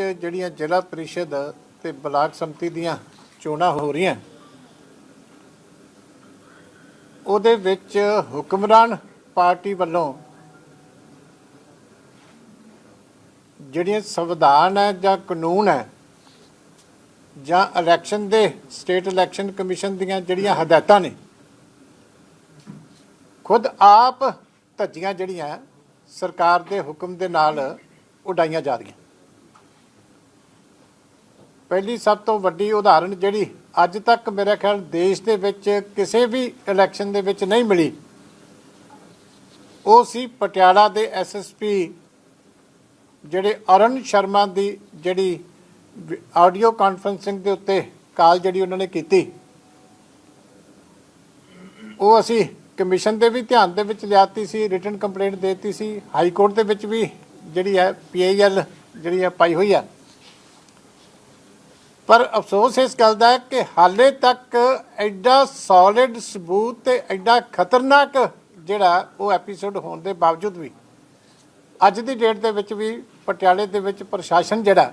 ਵਿੱਚ ਜਿਹੜੀਆਂ ਜ਼ਿਲ੍ਹਾ ਪ੍ਰੀਸ਼ਦ ਤੇ ਬਲਾਕ ਸੰਮਤੀ ਦੀਆਂ ਚੋਣਾਂ ਹੋ ਰਹੀਆਂ, ਉਹਦੇ ਵਿੱਚ ਹੁਕਮਰਾਨ ਪਾਰਟੀ ਵੱਲੋਂ ਜਿਹੜੀਆਂ ਸੰਵਿਧਾਨ ਹੈ ਜਾਂ ਕਾਨੂੰਨ ਹੈ ਜਾਂ ਇਲੈਕਸ਼ਨ ਦੇ ਸਟੇਟ ਇਲੈਕਸ਼ਨ ਕਮਿਸ਼ਨ ਦੀਆਂ ਜਿਹੜੀਆਂ ਹਦਾਇਤਾਂ ਨੇ, ਖੁਦ ਆਪ ਧੱਜੀਆਂ ਜਿਹੜੀਆਂ ਸਰਕਾਰ ਦੇ ਹੁਕਮ ਦੇ ਨਾਲ ਉਡਾਈਆਂ ਜਾ ਰਹੀਆਂ। ਪਹਿਲੀ ਸਭ ਤੋਂ ਵੱਡੀ ਉਦਾਹਰਣ ਜਿਹੜੀ ਅੱਜ ਤੱਕ ਮੇਰੇ ਖਿਆਲ ਦੇਸ਼ ਦੇ ਵਿੱਚ ਕਿਸੇ ਵੀ ਇਲੈਕਸ਼ਨ ਦੇ ਵਿੱਚ ਨਹੀਂ ਮਿਲੀ, ਉਹ ਸੀ ਪਟਿਆਲਾ ਦੇ ਐਸਐਸਪੀ ਜਿਹੜੇ ਅਰਨ ਸ਼ਰਮਾ ਦੀ ਜਿਹੜੀ ਆਡੀਓ ਕਾਨਫਰੰਸਿੰਗ ਦੇ ਉੱਤੇ ਕਾਲ ਜਿਹੜੀ ਉਹਨਾਂ ਨੇ ਕੀਤੀ। ਉਹ ਅਸੀਂ ਕਮਿਸ਼ਨ ਦੇ ਵੀ ਧਿਆਨ ਦੇ ਵਿੱਚ ਲਿਆਤੀ ਸੀ ਰਿਟਨ ਕੰਪਲੇਂਟ ਦੇਤੀ ਸੀ, ਹਾਈ ਕੋਰਟ ਦੇ ਵਿੱਚ ਵੀ ਜਿਹੜੀ ਹੈ ਪੀਆਈਐਲ ਜਿਹੜੀ ਹੈ, ਪਾਈ ਹੋਈ ਹੈ। ਪਰ ਅਫਸੋਸ ਇਸ ਗੱਲ ਦਾ ਹੈ ਕਿ ਹਾਲੇ ਤੱਕ ਐਡਾ ਸੋਲਿਡ ਸਬੂਤ ਤੇ ਐਡਾ ਖਤਰਨਾਕ ਜਿਹੜਾ ਉਹ ਐਪੀਸੋਡ ਹੋਣ ਦੇ ਬਾਵਜੂਦ ਵੀ, ਅੱਜ ਦੀ ਡੇਟ ਦੇ ਵਿੱਚ ਵੀ, ਪਟਿਆਲੇ ਦੇ ਵਿੱਚ ਪ੍ਰਸ਼ਾਸਨ ਜਿਹੜਾ,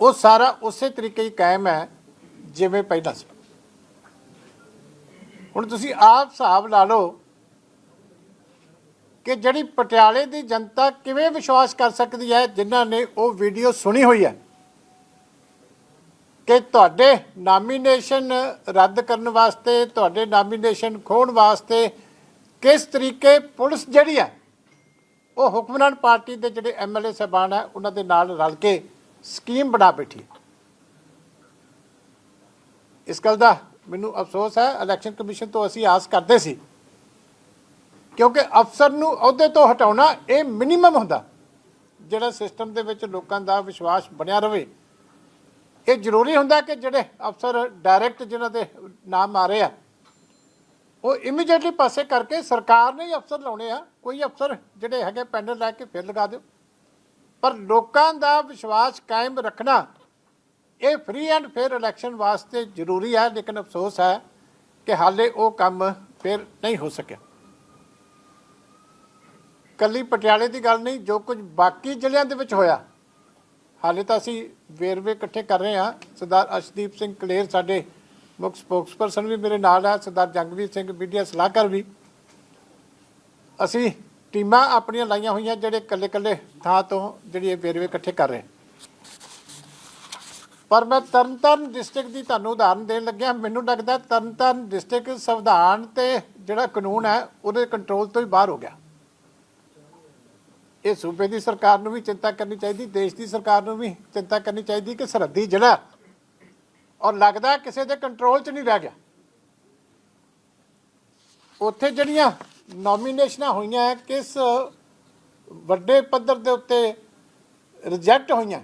ਉਹ ਸਾਰਾ ਉਸੇ ਤਰੀਕੇ ਹੀ ਕਾਇਮ ਹੈ ਜਿਵੇਂ ਪਹਿਲਾਂ ਸੀ। ਹੁਣ ਤੁਸੀਂ ਆਪ ਹਿਸਾਬ ਲਾ ਲਓ ਕਿ ਜਿਹੜੀ ਪਟਿਆਲੇ ਦੀ ਜਨਤਾ ਕਿਵੇਂ ਵਿਸ਼ਵਾਸ ਕਰ ਸਕਦੀ ਹੈ, ਜਿਨ੍ਹਾਂ ਨੇ ਉਹ ਵੀਡੀਓ ਸੁਣੀ ਹੋਈ ਹੈ। ਕਿ ਤੁਹਾਡੇ ਨਾਮੀਨੇਸ਼ਨ ਰੱਦ ਕਰਨ ਵਾਸਤੇ, ਤੁਹਾਡੇ ਨਾਮੀਨੇਸ਼ਨ ਖੋਣ ਵਾਸਤੇ ਕਿਸ ਤਰੀਕੇ ਪੁਲਿਸ ਜਿਹੜੀ ਹੈ, ਉਹ ਹੁਕਮਰਾਨ ਪਾਰਟੀ ਦੇ ਜਿਹੜੇ ਐਮਐਲਏ ਸਾਹਿਬਾਨ ਹੈ, ਉਹਨਾਂ ਦੇ ਨਾਲ ਰਲ ਕੇ ਸਕੀਮ ਬਣਾ ਬੈਠੀ ਇਸ ਗੱਲ ਦਾ ਮੈਨੂੰ ਅਫਸੋਸ ਹੈ ਇਲੈਕਸ਼ਨ ਕਮਿਸ਼ਨ ਤੋਂ ਅਸੀਂ ਆਸ ਕਰਦੇ ਸੀ, ਕਿਉਂਕਿ ਅਫਸਰ ਨੂੰ ਅਹੁਦੇ ਤੋਂ ਹਟਾਉਣਾ ਇਹ ਮਿਨੀਮਮ ਹੁੰਦਾ, ਜਿਹੜਾ ਸਿਸਟਮ ਦੇ ਵਿੱਚ ਲੋਕਾਂ ਦਾ ਵਿਸ਼ਵਾਸ ਬਣਿਆ ਰਵੇ ਇਹ ਜ਼ਰੂਰੀ ਹੁੰਦਾ ਕਿ ਜਿਹੜੇ ਅਫਸਰ ਡਾਇਰੈਕਟ ਜਿਨ੍ਹਾਂ ਦੇ ਨਾਮ ਆ ਰਹੇ ਆ, ਉਹ ਇਮੀਡੀਏਟਲੀ ਪਾਸੇ ਕਰਕੇ ਸਰਕਾਰ ਨੇ ਹੀ ਅਫਸਰ ਲਾਉਣੇ ਆ। ਕੋਈ ਅਫਸਰ ਜਿਹੜੇ ਹੈਗੇ ਪੈਨਲ ਲੈ ਕੇ ਫਿਰ ਲਗਾ ਦਿਓ। ਪਰ ਲੋਕਾਂ ਦਾ ਵਿਸ਼ਵਾਸ ਕਾਇਮ ਰੱਖਣਾ, ਇਹ ਫ੍ਰੀ ਐਂਡ ਫੇਅਰ ਇਲੈਕਸ਼ਨ ਵਾਸਤੇ ਜ਼ਰੂਰੀ ਹੈ, ਲੇਕਿਨ ਅਫਸੋਸ ਹੈ ਕਿ ਹਾਲੇ ਉਹ ਕੰਮ ਫਿਰ ਨਹੀਂ ਹੋ ਸਕਿਆ। ਕੱਲੀ ਪਟਿਆਲੇ ਦੀ ਗੱਲ ਨਹੀਂ, ਜੋ ਕੁਝ ਬਾਕੀ ਜ਼ਿਲ੍ਹਿਆਂ ਦੇ ਵਿੱਚ ਹੋਇਆ ਹਾਲੇ ਤਾਂ ਅਸੀਂ ਵੇਰਵੇ ਇਕੱਠੇ ਕਰ ਰਹੇ ਹਾਂ। ਸਰਦਾਰ ਅਸ਼ਦੀਪ ਸਿੰਘ ਕਲੇਰ ਸਾਡੇ ਮੁੱਖ ਸਪੋਕਸਪਰਸਨ ਵੀ ਮੇਰੇ ਨਾਲ ਹੈ ਸਰਦਾਰ ਜੰਗਵੀਰ ਸਿੰਘ ਮੀਡੀਆ ਸਲਾਹਕਾਰ ਵੀ। ਅਸੀਂ ਟੀਮਾਂ ਆਪਣੀਆਂ ਲਾਈਆਂ ਹੋਈਆਂ ਜਿਹੜੇ ਕੱਲੇ ਕੱਲੇ ਥਾਂ ਤੋਂ ਜਿਹੜੀ ਇਹ ਵੇਰਵੇ ਇਕੱਠੇ ਕਰ ਰਹੇ। ਪਰ ਮੈਂ ਤਰਨਤਾਰਨ ਡਿਸਟ੍ਰਿਕਟ ਦੀ ਤੁਹਾਨੂੰ ਉਦਾਹਰਨ ਦੇਣ ਲੱਗਿਆ। ਮੈਨੂੰ ਲੱਗਦਾ ਤਰਨਤਾਰਨ ਡਿਸਟ੍ਰਿਕਟ ਸੰਵਿਧਾਨ ਤੇ ਜਿਹੜਾ ਕਾਨੂੰਨ ਹੈ, ਉਹਦੇ ਕੰਟਰੋਲ ਤੋਂ ਹੀ ਬਾਹਰ ਹੋ ਗਿਆ। ਇਹ ਸੂਬੇ ਦੀ ਸਰਕਾਰ ਨੂੰ ਵੀ ਚਿੰਤਾ ਕਰਨੀ ਚਾਹੀਦੀ, ਦੇਸ਼ ਦੀ ਸਰਕਾਰ ਨੂੰ ਵੀ ਚਿੰਤਾ ਕਰਨੀ ਚਾਹੀਦੀ ਕਿ ਸਰਹੱਦੀ ਜ਼ਿਲ੍ਹਾ ਔਰ ਲੱਗਦਾ ਕਿਸੇ ਦੇ ਕੰਟਰੋਲ 'ਚ ਨਹੀਂ ਰਹਿ ਗਿਆ। ਉੱਥੇ ਜਿਹੜੀਆਂ ਨੋਮੀਨੇਸ਼ਨਾਂ ਹੋਈਆਂ ਕਿਸ ਵੱਡੇ ਪੱਧਰ ਦੇ ਉੱਤੇ ਰਿਜੈਕਟ ਹੋਈਆਂ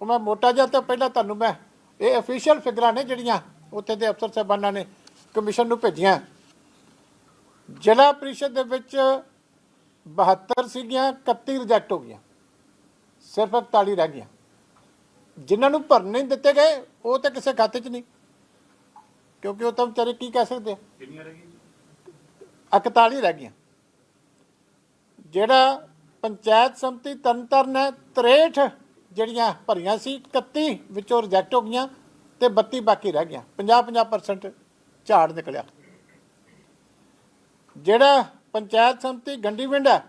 ਉਹ ਮੈਂ ਮੋਟਾ ਜਿਹਾ ਤਾਂ ਪਹਿਲਾਂ ਤੁਹਾਨੂੰ ਮੈਂ ਇਹ ਅਫੀਸ਼ੀਅਲ ਫਿਗਰਾਂ ਨੇ ਜਿਹੜੀਆਂ ਉੱਥੇ ਦੇ ਅਫਸਰ ਸਾਹਿਬਾਨਾਂ ਨੇ ਕਮਿਸ਼ਨ ਨੂੰ ਭੇਜੀਆਂ ਜ਼ਿਲ੍ਹਾ ਪ੍ਰੀਸ਼ਦ ਦੇ ਵਿੱਚ 72 ਸੀਗੀਆਂ 31 ਰਿਜੈਕਟ ਹੋ ਗਈਆਂ। ਸਿਰਫ 41 ਰਹਿ ਗਈਆਂ। ਜਿਨ੍ਹਾਂ ਨੂੰ ਭਰਨ ਨਹੀਂ ਦਿੱਤੇ ਗਏ ਉਹ ਤਾਂ ਕਿਸੇ ਖਾਤੇ 'ਚ ਨਹੀਂ। ਕਿਉਂਕਿ ਉਹ ਤਾਂ ਵਿਚਾਰੇ ਕੀ ਕਹਿ ਸਕਦੇ ਆ? ਕਿੰਨੀਆਂ ਰਹਿ ਗਈਆਂ? 41 ਰਹਿ ਗਈਆਂ। ਜਿਹੜਾ ਪੰਚਾਇਤ ਸੰਮਤੀ ਤਰਨਤਾਰਨ ਹੈ 63 ਜਿਹੜੀਆਂ ਭਰੀਆਂ ਸੀ 31 ਵਿੱਚੋਂ ਰਿਜੈਕਟ ਹੋ ਗਈਆਂ ਤੇ 32 ਬਾਕੀ ਰਹਿ ਗਈਆਂ। 50-50% ਝਾੜ ਨਿਕਲਿਆ। ਜਿਹੜਾ ਪੰਚਾਇਤ ਸੰਮਤੀ ਗੰਡੀਵਿੰਡ ਹੈ।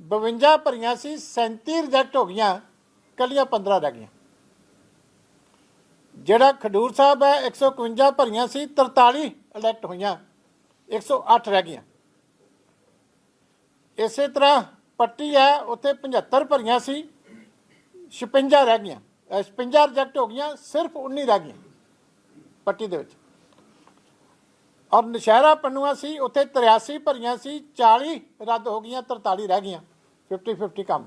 52 ਭਰੀਆਂ ਸੀ 37 ਰਿਜੈਕਟ ਹੋ ਗਈਆਂ ਕੱਲੀਆਂ 15 ਰਹਿ ਗਈਆਂ। ਜਿਹੜਾ ਖਡੂਰ ਸਾਹਿਬ ਹੈ 151 ਭਰੀਆਂ ਸੀ 43 ਇਲੈਕਟ ਹੋਈਆਂ 108 ਰਹਿ ਗਈਆਂ। ਇਸੇ ਤਰ੍ਹਾਂ ਪੱਟੀ ਹੈ, ਉੱਥੇ 75 ਭਰੀਆਂ ਸੀ 56 ਰਹਿ ਗਈਆਂ। ਅਹ 56 ਰਿਜੈਕਟ ਹੋ ਗਈਆਂ, ਸਿਰਫ 19 ਰਹਿ ਗਈਆਂ, ਪੱਟੀ ਦੇ ਵਿੱਚ। ਔਰ ਨਸ਼ਹਿਰਾ ਪੰਨੂਆ ਸੀ, ਉੱਥੇ 83 ਭਰੀਆਂ ਸੀ 40 ਰੱਦ ਹੋ ਗਈਆਂ 43 ਰਹਿ ਗਈਆਂ। 50 50 ਕੰਮ।